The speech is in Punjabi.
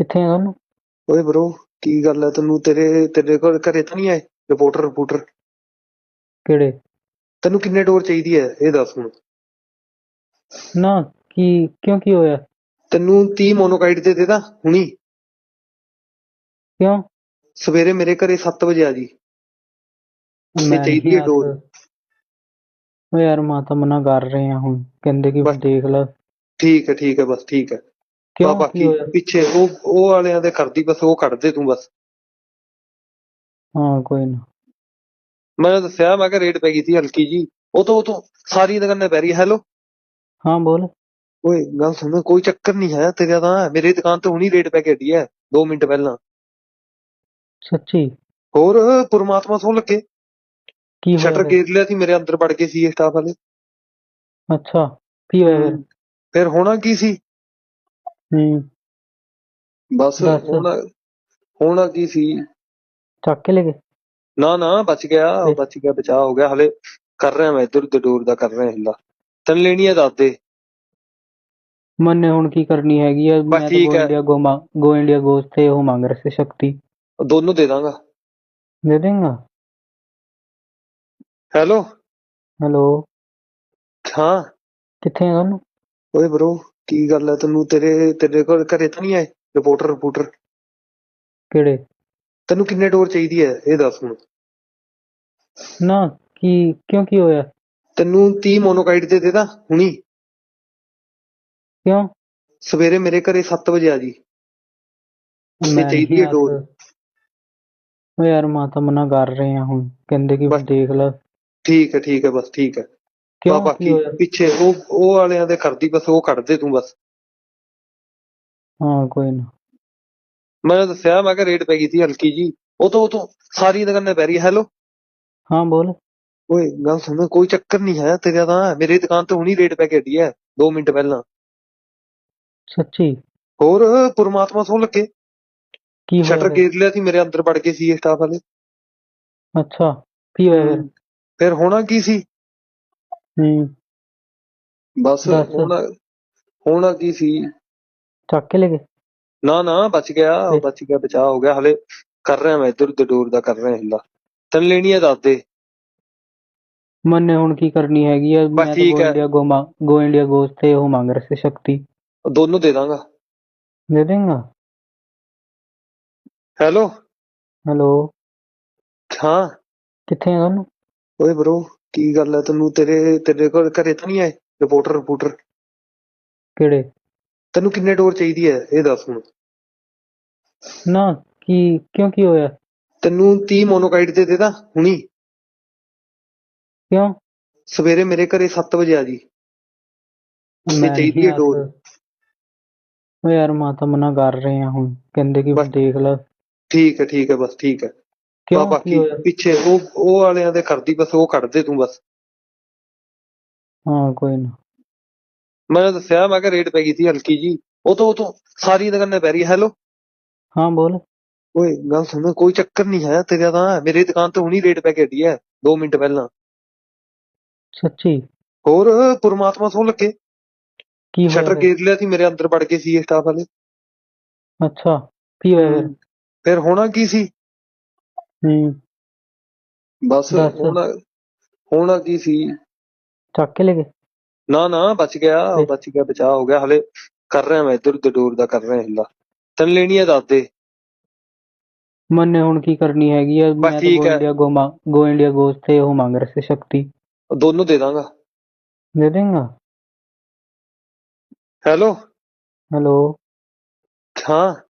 ਕਿੱਥੇ ਆ ਤੁਹਾਨੂੰ ਓਏ ਬ్రో ਕੀ ਗੱਲ ਹੈ ਤੈਨੂੰ ਤੇਰੇ ਤੇਰੇ ਕੋਲ ਘਰੇ ਤਾਂ ਨਹੀਂ ਆਏ? ਰਿਪੋਰਟਰ ਰਿਪੋਰਟਰ ਕਿਹੜੇ? ਤੈਨੂੰ ਕਿੰਨੇ ਡੋਰ ਚਾਹੀਦੀ ਹੈ ਇਹ ਦੱਸ ਹੁਣ। ਨਾ ਕੀ ਕਿਉਂ ਕੀ ਹੋਇਆ? ਤੈਨੂੰ 30 ਮੋਨੋਕਾਈਟ ਦੇ ਦੇਦਾ ਹੁਣੀ। ਕਿਉਂ? ਸਵੇਰੇ ਮੇਰੇ ਘਰੇ 7 ਵਜੇ ਆ ਜੀ। ਮੈਂ ਚਾਹੀਦੀ ਹੈ ਡੋਰ। ਓ ਯਾਰ ਮਾਤਾ ਮਨਾ ਕਰ ਰਹੇ ਆ ਹੁਣ। ਕਹਿੰਦੇ ਕਿ ਬਸ। ਦੇਖ ਲੈ। ਠੀਕ ਹੈ ਠੀਕ ਹੈ ਬਸ ਠੀਕ ਹੈ ਕਿਉਂ ਕੀ ਬਾਕੀ ਹੋਇਆ ਪਿੱਛੇ ਉਹ ਉਹ ਵਾਲਿਆਂ ਦੇ ਕਰਦੀ ਬਸ ਉਹ ਕੱਢ ਦੇ ਤੂੰ ਬਸ। ਹਾਂ ਕੋਈ ਨਾ। ਮੈਂ ਦੱਸਿਆ ਮੈਂ ਕਿਹਾ ਰੇਟ ਪੈ ਗਈ ਸੀ ਹਲਕੀ ਜੀ ਉਹ ਤੋਂ ਉਹ ਤੋਂ ਸਾਰੀ ਦੁਕਾਨਾਂ ਪੈ ਰਹੀ ਹੈਲੋ? ਹਾਂ ਬੋਲ। ਓਏ ਗੱਲ ਸੁਣ ਕੋਈ ਚੱਕਰ ਨਹੀਂ ਹੈ ਤੇਰਾ ਤਾਂ। ਮੇਰੀ ਦੁਕਾਨ ਤੋਂ ਹੁਣੀ ਰੇਟ ਪੈ ਕੇ ਹਟੀ ਹੈ 2 ਮਿੰਟ ਪਹਿਲਾਂ। ਸੱਚੀ? ਹੋਰ ਪਰਮਾਤਮਾ ਸੋ ਲੱਗੇ। ਕੀ ਹੋਇਆ ਸ਼ਟਰ ਫਿਰ? ਗੇਰ ਲਿਆ ਸੀ ਮੇਰੇ ਅੰਦਰ ਵੜ ਕੇ ਸੀ ਸਟਾਫ ਵਾਲੇ। ਅੱਛਾ ਕੀ ਹੋਇਆ ਫਿਰ? ਫਿਰ ਹੋਣਾ ਕੀ ਸੀ? ਹੂੰ। ਬਸ। ਹੋਣਾ ਹੋਣਾ ਕੀ ਸੀ? ਚੱਕ ਕੇ ਲੈ ਗਏ? ਨਾ ਨਾ ਬਚ ਗਿਆ ਫਿਰ? ਬਚ ਗਿਆ ਬਚਾ ਹੋ ਗਿਆ। ਹਲੇ ਕਰ ਰਿਹਾ ਮੈਂ ਇੱਧਰ ਉੱਧਰ ਡੋਰ ਦਾ ਕਰ ਰਿਹਾ ਹਿੱਲਾ। ਤੈਨੂੰ ਲੈਣੀ ਹੈ ਦੱਸ ਦੇ। ਮੰਨੇ ਹੁਣ ਕੀ ਕਰਨੀ ਹੈਗੀ ਆ? ਮੈਂ ਤਾਂ ਠੀਕ ਗੋ ਹੈ। ਇੰਡੀਆ ਗੋ ਮਾ- ਗੋ ਇੰਡੀਆ ਗੋਸ ਤੇ ਉਹ ਮੰਗ ਰਹੇ ਸੀ ਸ਼ਕਤੀ। ਦੋਨੋਂ ਦੇ ਦਾਂਗਾ। ਦੇ ਦੇਂਗਾ? ਹੈਲੋ? ਹੈਲੋ? ਹਾਂ। ਕਿੱਥੇ ਆ ਤੁਹਾਨੂੰ ਓਏ ਬ్రో ਕੀ ਗੱਲ ਹੈ ਤੈਨੂੰ ਤੇਰੇ ਤੇਰੇ ਕੋਲ ਘਰੇ ਤਾਂ ਨਹੀਂ ਆਏ ਰਿਪੋਰਟਰ ਰਿਪੋਰਟਰ ਕਿਹੜੇ? ਤੈਨੂੰ ਕਿੰਨੇ ਡੋਰ ਚਾਹੀਦੀ ਹੈ ਇਹ ਦੱਸ ਹੁਣ ਨਾ ਕੀ ਕਿਉਂ ਕੀ ਹੋਇਆ? ਤੈਨੂੰ 30 ਮੋਨੋਕਾਈਟ ਦੇ ਦੇਦਾ ਹੁਣੀ। ਕਿਉਂ? ਸਵੇਰੇ ਮੇਰੇ ਘਰੇ 7 ਵਜੇ ਆ ਜੀ। ਮੈਂ ਚਾਹੀਦੀ ਹੈ ਆ ਡੋਰ। ਓ ਯਾਰ ਮਾਤਾ ਮਨਾ ਕਰ ਰਹੇ ਆ ਹੁਣ। ਕਹਿੰਦੇ ਕਿ ਬਸ। ਦੇਖ ਲੈ। ਠੀਕ ਹੈ ਠੀਕ ਹੈ ਬਸ ਠੀਕ ਹੈ ਕਿਉਂ? ਕੀ ਬਾਕੀ ਪਿੱਛੇ ਉਹ ਉਹ ਵਾਲਿਆਂ ਦੇ ਕਰਦੀ ਬਸ ਉਹ ਕੱਢ ਦੇ ਤੂੰ ਬਸ। ਹਾਂ ਕੋਈ ਨਾ। ਮੈਂ ਦੱਸਿਆ ਮੈਂ ਕਿਹਾ ਰੇਟ ਪੈ ਗਈ ਸੀ ਹਲਕੀ ਜੀ ਉਹ ਤੋਂ ਉਹ ਤੋਂ ਸਾਰੀ ਦੁਕਾਨਾਂ ਪੈ ਰਹੀ ਹੈਲੋ? ਹਾਂ ਬੋਲ। ਓਏ ਗੱਲ ਸੁਣ ਕੋਈ ਚੱਕਰ ਨਹੀਂ ਹੈ ਤੇਰਾ ਤਾਂ। ਮੇਰੀ ਦੁਕਾਨ ਤੋਂ ਹੁਣੀ ਰੇਟ ਪੈ ਕੇ ਹਟੀ ਹੈ 2 ਮਿੰਟ ਪਹਿਲਾਂ। ਸੱਚੀ? ਹੋਰ ਪਰਮਾਤਮਾ ਸੋ ਲੱਗੇ। ਕੀ ਹੋਇਆ ਸ਼ਟਰ? ਗੇਰ ਲਿਆ ਸੀ ਮੇਰੇ ਅੰਦਰ ਵੜ ਕੇ ਸੀ ਸਟਾਫ ਵਾਲੇ। ਅੱਛਾ ਕੀ ਹੋਇਆ? ਫਿਰ ਹੋਣਾ ਕੀ ਸੀ? ਹੂੰ। ਬਸ ਦੱਸ। ਹੋਣਾ ਹੋਣਾ ਕੀ ਸੀ? ਚੱਕ ਕੇ ਲੈ ਗਏ। ਨਾ ਨਾ ਬਚ ਗਿਆ ਫਿਰ? ਬਚ ਗਿਆ ਬਚਾ ਹੋ ਗਿਆ। ਹਲੇ ਕਰ ਰਿਹਾ ਮੈਂ ਇੱਧਰ ਉੱਧਰ ਡੋਰ ਦਾ ਕਰ ਰਿਹਾ ਹਿੱਲਾ। ਤੈਨੂੰ ਲੈਣੀ ਹੈ ਦੱਸ ਦੇ। ਮੰਨੇ ਹੁਣ ਕੀ ਕਰਨੀ ਹੈਗੀ ਆ? ਮੈਂ ਤਾਂ ਠੀਕ ਗੋ ਹੈ। ਇੰਡੀਆ ਗੋ ਮਾ- ਗੋ ਇੰਡੀਆ ਗੋਸ ਤੇ ਉਹ ਮੰਗ ਰਹੇ ਸੀ ਸ਼ਕਤੀ। ਦੋਨੋਂ ਦੇ ਦਾਂਗਾ। ਦੇ ਦੇਂਗਾ? ਹੈਲੋ? ਹੈਲੋ? ਹਾਂ। ਕਿੱਥੇ ਆ ਤੁਹਾਨੂੰ ਓਏ ਬ్రో ਕੀ ਗੱਲ ਹੈ ਤੈਨੂੰ ਤੇਰੇ ਤੇਰੇ ਕੋਲ ਘਰੇ ਤਾਂ ਨਹੀਂ ਆਏ ਰਿਪੋਰਟਰ ਰਿਪੋਰਟਰ ਕਿਹੜੇ? ਤੈਨੂੰ ਕਿੰਨੇ ਡੋਰ ਚਾਹੀਦੀ ਹੈ ਇਹ ਦੱਸ ਹੁਣ। ਨਾ ਕੀ ਕਿਉਂ ਕੀ ਹੋਇਆ? ਤੈਨੂੰ 30 ਮੋਨੋਕਾਈਟ ਦੇ ਦੇਦਾ ਹੁਣੀ। ਕਿਉਂ? ਸਵੇਰੇ ਮੇਰੇ ਘਰੇ 7 ਵਜੇ ਆ ਜੀ। ਮੈਂ ਚਾਹੀਦੀ ਨਹੀਂ ਹੈ ਆ ਡੋਰ। ਓ ਯਾਰ ਮਾਤਾ ਮਨਾ ਕਰ ਰਹੇ ਆ ਹੁਣ। ਕਹਿੰਦੇ ਕਿ ਬਸ। ਦੇਖ ਲੈ। ਠੀਕ ਹੈ ਠੀਕ ਹੈ ਬਸ ਠੀਕ ਹੈ ਕਿਉਂ ਕੀ ਬਾਕੀ ਪਿੱਛੇ ਉਹ ਉਹ ਵਾਲਿਆਂ ਦੇ ਕਰਦੀ ਬਸ ਉਹ ਕੱਢ ਦੇ ਤੂੰ ਬਸ। ਹਾਂ ਕੋਈ ਨਾ। ਮੈਂ ਦੱਸਿਆ ਮੈਂ ਕਿਹਾ ਰੇਟ ਪੈ ਗਈ ਸੀ ਹਲਕੀ ਜੀ ਉਹ ਤੋਂ ਉਹ ਤੋਂ ਸਾਰੀ ਦੁਕਾਨਾਂ ਪੈ ਰਹੀ ਹੈਲੋ? ਹਾਂ ਬੋਲ। ਓਏ ਗੱਲ ਸੁਣ ਕੋਈ ਚੱਕਰ ਨਹੀਂ ਹੈ ਤੇਰਾ ਤਾਂ। ਮੇਰੀ ਦੁਕਾਨ ਤੋਂ ਹੁਣੀ ਰੇਟ ਪੈ ਕੇ ਹਟੀ ਹੈ 2 ਮਿੰਟ ਪਹਿਲਾਂ। ਸੱਚੀ? ਹੋਰ ਪਰਮਾਤਮਾ ਸੋ ਲੱਗੇ। ਕੀ ਹੋਇਆ ਸ਼ਟਰ? ਗੇਰ ਲਿਆ ਸੀ ਮੇਰੇ ਅੰਦਰ ਵੜ ਕੇ ਸੀ ਸਟਾਫ ਵਾਲੇ। ਅੱਛਾ ਕੀ ਹੋਇਆ? ਫਿਰ ਹੋਣਾ ਕੀ ਸੀ? ਹੂੰ। ਬਸ। ਹੋਣਾ ਹੋਣਾ ਕੀ ਸੀ। ਚੱਕ ਕੇ ਲੈ ਗਏ? ਨਾ ਨਾ ਬਚ ਗਿਆ? ਬਚ ਗਿਆ ਬਚਾ ਹੋ ਗਿਆ। ਹਲੇ ਕਰ ਰਿਹਾ ਮੈਂ ਇੱਧਰ ਉੱਧਰ ਡੋਰ ਦਾ ਕਰ ਰਿਹਾ ਹਿੱਲਾ। ਤੈਨੂੰ ਲੈਣੀ ਹੈ ਦੱਸ ਦੇ। ਮੰਨੇ ਹੁਣ ਕੀ ਕਰਨੀ ਹੈਗੀ ਆ? ਮੈਂ ਤਾਂ ਠੀਕ ਗੋ ਹੈ। ਇੰਡੀਆ ਗੋ ਮਾ- ਗੋ ਇੰਡੀਆ ਗੋਸ ਤੇ ਉਹ ਮੰਗ ਰਹੇ ਸੀ ਸ਼ਕਤੀ। ਦੋਨੋਂ ਦੇ ਦਾਂਗਾ। ਦੇ ਦੇਂਗਾ? ਹੈਲੋ। ਹੈਲੋ। ਹਾਂ।